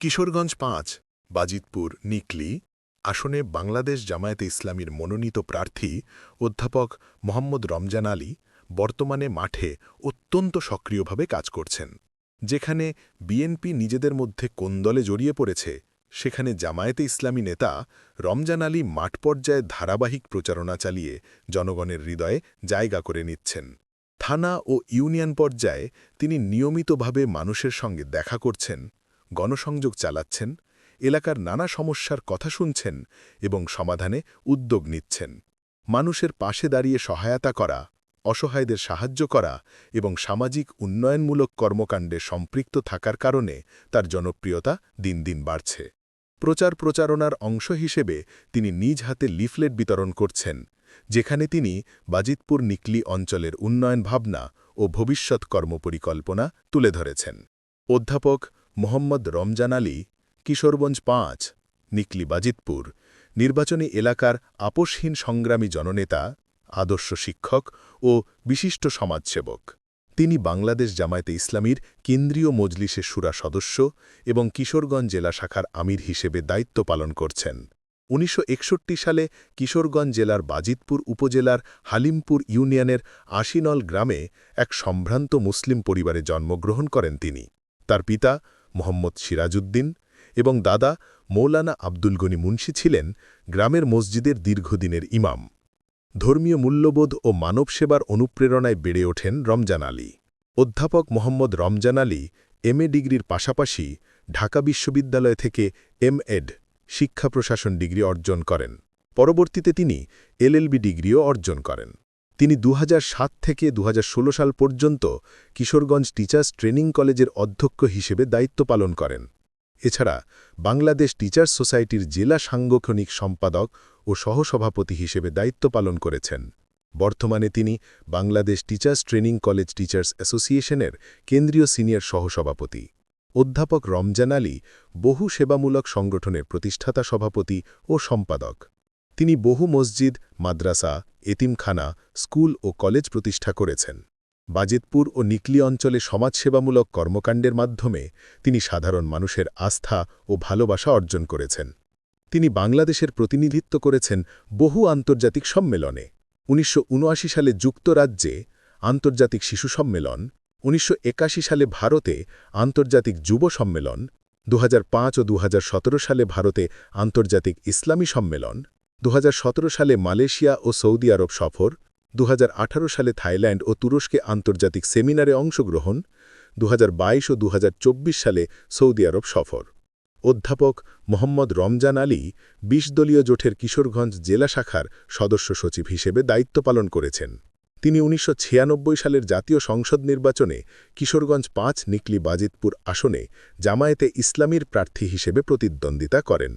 কিশোরগঞ্জ পাঁচ, বাজিতপুর, নিকলি, আসনে বাংলাদেশ জামায়াতে ইসলামীর মনোনীত প্রার্থী অধ্যাপক মোহাম্মদ রমজান আলী বর্তমানে মাঠে অত্যন্ত সক্রিয়ভাবে কাজ করছেন। যেখানে বিএনপি নিজেদের মধ্যে কোন দলে জড়িয়ে পড়েছে, সেখানে জামায়াতে ইসলামী নেতা রমজান আলী মাঠ পর্যায়ে ধারাবাহিক প্রচারণা চালিয়ে জনগণের হৃদয়ে জায়গা করে নিচ্ছেন। থানা ও ইউনিয়ন পর্যায়ে তিনি নিয়মিতভাবে মানুষের সঙ্গে দেখা করছেন গণসংযোগ চালাচ্ছেন, এলাকার নানা সমস্যার কথা শুনছেন এবং সমাধানে উদ্যোগ নিচ্ছেন। মানুষের পাশে দাঁড়িয়ে সহায়তা করা, অসহায়দের সাহায্য করা এবং সামাজিক উন্নয়নমূলক কর্মকাণ্ডে সম্পৃক্ত থাকার কারণে তার জনপ্রিয়তা দিন দিন বাড়ছে। প্রচার প্রচারণার অংশ হিসেবে তিনি নিজ হাতে লিফলেট বিতরণ করছেন, যেখানে তিনি বাজিতপুর নিকলি অঞ্চলের উন্নয়ন ভাবনা ও ভবিষ্যৎ কর্মপরিকল্পনা তুলে ধরেছেন। অধ্যাপক মোহাম্মদ রমজান আলী, কিশোরগঞ্জ পাঁচ, নিকলি বাজিতপুর, নির্বাচনী এলাকার আপোষহীন সংগ্রামী জননেতা, আদর্শ শিক্ষক ও বিশিষ্ট সমাজসেবক। তিনি বাংলাদেশ জামায়াতে ইসলামীর কেন্দ্রীয় মজলিসের সুরা সদস্য এবং কিশোরগঞ্জ জেলা শাখার আমির হিসেবে দায়িত্ব পালন করছেন। উনিশশো একষট্টি সালে কিশোরগঞ্জ জেলার বাজিতপুর উপজেলার হালিমপুর ইউনিয়নের আশিনল গ্রামে এক সম্ভ্রান্ত মুসলিম পরিবারে জন্মগ্রহণ করেন তিনি। তার পিতা মোহাম্মদ সিরাজউদ্দিন এবং দাদা মৌলানা আব্দুল গনি মুন্সি ছিলেন গ্রামের মসজিদের দীর্ঘদিনের ইমাম। ধর্মীয় মূল্যবোধ ও মানব সেবার অনুপ্রেরণায় বেড়ে ওঠেন রমজান আলী। অধ্যাপক মোহাম্মদ রমজান আলী এমএ ডিগ্রির পাশাপাশি ঢাকা বিশ্ববিদ্যালয় থেকে এম এড, শিক্ষা প্রশাসন ডিগ্রি অর্জন করেন। পরবর্তীতে তিনি এলএলবি ডিগ্রিও অর্জন করেন। তিনি দু হাজার সাত থেকে দুহাজার ষোলো সাল পর্যন্ত কিশোরগঞ্জ টিচার্স ট্রেনিং কলেজের অধ্যক্ষ হিসেবে দায়িত্ব পালন করেন। এছাড়া বাংলাদেশ টিচার্স সোসাইটির জেলা সাংগঠনিক সম্পাদক ও সহসভাপতি হিসেবে দায়িত্ব পালন করেছেন। বর্তমানে তিনি Bangladesh teachers training college teachers অ্যাসোসিয়েশনের কেন্দ্রীয় সিনিয়র সহসভাপতি। অধ্যাপক রমজান আলী বহু সেবামূলক সংগঠনের প্রতিষ্ঠাতা সভাপতি ও সম্পাদক। তিনি বহু মসজিদ, মাদ্রাসা, এতিমখানা, স্কুল ও কলেজ প্রতিষ্ঠা করেছেন। বাজিতপুর ও নিকলি অঞ্চলে সমাজসেবামূলক কর্মকাণ্ডের মাধ্যমে তিনি সাধারণ মানুষের আস্থা ও ভালোবাসা অর্জন করেছেন। তিনি বাংলাদেশের প্রতিনিধিত্ব করেছেন বহু আন্তর্জাতিক সম্মেলনে। উনিশশো উনআশি সালে যুক্তরাজ্যে আন্তর্জাতিক শিশু সম্মেলন, উনিশশো একাশি সালে ভারতে আন্তর্জাতিক যুব সম্মেলন দু হাজার পাঁচ ও দু হাজার সতেরো সালে ভারতে আন্তর্জাতিক ইসলামী সম্মেলন দু হাজার সতেরো সালে মালয়েশিয়া ও সৌদি আরব সফর, দুহাজার আঠারো সালে থাইল্যান্ড ও তুরস্কে আন্তর্জাতিক সেমিনারে অংশগ্রহণ দু হাজার বাইশ ও দুহাজার চব্বিশ সালে সৌদি আরব সফর। অধ্যাপক মোহাম্মদ রমজান আলী বিশ দলীয় জোটের কিশোরগঞ্জ জেলা শাখার সদস্য সচিব হিসেবে দায়িত্ব পালন করেছেন। তিনি উনিশশো ছিয়ানব্বই সালের জাতীয় সংসদ নির্বাচনে কিশোরগঞ্জ পাঁচ, নিকলি বাজিতপুর আসনে জামায়াতে ইসলামীর প্রার্থী হিসেবে প্রতিদ্বন্দ্বিতা করেন।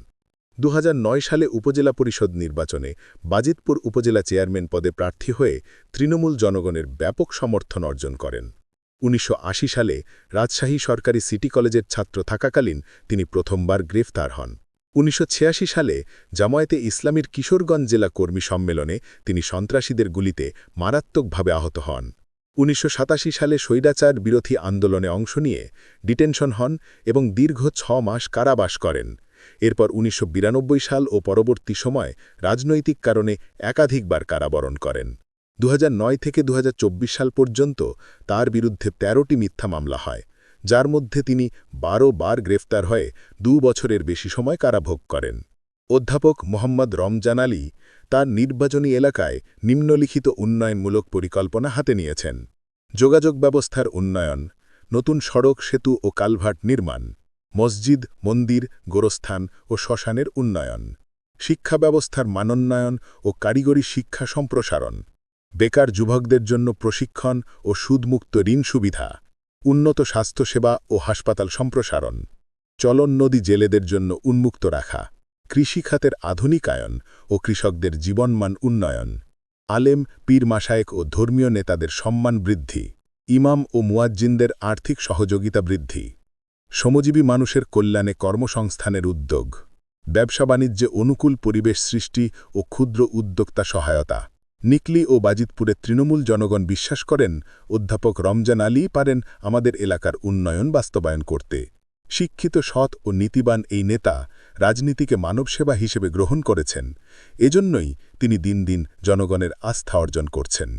দু হাজার নয় সালে উপজেলা পরিষদ নির্বাচনে বাজিতপুর উপজেলা চেয়ারম্যান পদে প্রার্থী হয়ে তৃণমূল জনগণের ব্যাপক সমর্থন অর্জন করেন। উনিশশো আশি সালে রাজশাহী সরকারি সিটি কলেজের ছাত্র থাকাকালীন তিনি প্রথমবার গ্রেফতার হন। উনিশশো ছিয়াশি সালে জামায়াতে ইসলামীর কিশোরগঞ্জ জেলা কর্মী সম্মেলনে তিনি সন্ত্রাসীদের গুলিতে মারাত্মকভাবে আহত হন। উনিশশো সাতাশি সালে স্বৈরাচার বিরোধী আন্দোলনে অংশ নিয়ে ডিটেনশন হন এবং দীর্ঘ ছ মাস কারাবাস করেন। এরপর উনিশশো বিরানব্বই সাল ও পরবর্তী সময় রাজনৈতিক কারণে একাধিকবার কারাবরণ করেন। দুহাজার নয় থেকে দুহাজার চব্বিশ সাল পর্যন্ত তার বিরুদ্ধে ১৩টি মিথ্যা মামলা হয়, যার মধ্যে তিনি বারো বার গ্রেফতার হয়ে দু বছরের বেশি সময় কারাভোগ করেন। অধ্যাপক মোহাম্মদ রমজান আলী তার নির্বাচনী এলাকায় নিম্নলিখিত উন্নয়নমূলক পরিকল্পনা হাতে নিয়েছেন। যোগাযোগ ব্যবস্থার উন্নয়ন, নতুন সড়ক সেতু ও কালভার্ট নির্মাণ মসজিদ, মন্দির, গোরস্থান ও শ্মশানের উন্নয়ন, শিক্ষা ব্যবস্থার মানোন্নয়ন ও কারিগরি শিক্ষা সম্প্রসারণ, বেকার যুবকদের জন্য প্রশিক্ষণ ও সুদমুক্ত ঋণ সুবিধা, উন্নত স্বাস্থ্যসেবা ও হাসপাতাল সম্প্রসারণ, চলন নদী জেলেদের জন্য উন্মুক্ত রাখা, কৃষিখাতের আধুনিকায়ন ও কৃষকদের জীবনমান উন্নয়ন, আলেম, পীর মাসায়েক ও ধর্মীয় নেতাদের সম্মান বৃদ্ধি, ইমাম ও মুয়াজ্জিনদের আর্থিক সহযোগিতা বৃদ্ধি। শ্রমজীবী মানুষের কল্যাণে কর্মসংস্থানের উদ্যোগ। ব্যবসা বাণিজ্যে অনুকূল পরিবেশ সৃষ্টি ও ক্ষুদ্র উদ্যোক্তা সহায়তা। নিকলি ও বাজিতপুরে তৃণমূল জনগণ বিশ্বাস করেন, অধ্যাপক রমজান আলী পারেন আমাদের এলাকার উন্নয়ন বাস্তবায়ন করতে। শিক্ষিত, সৎ ও নীতিবান এই নেতা রাজনীতিকে মানবসেবা হিসেবে গ্রহণ করেছেন। এজন্যই তিনি দিন দিন জনগণের আস্থা অর্জন করছেন।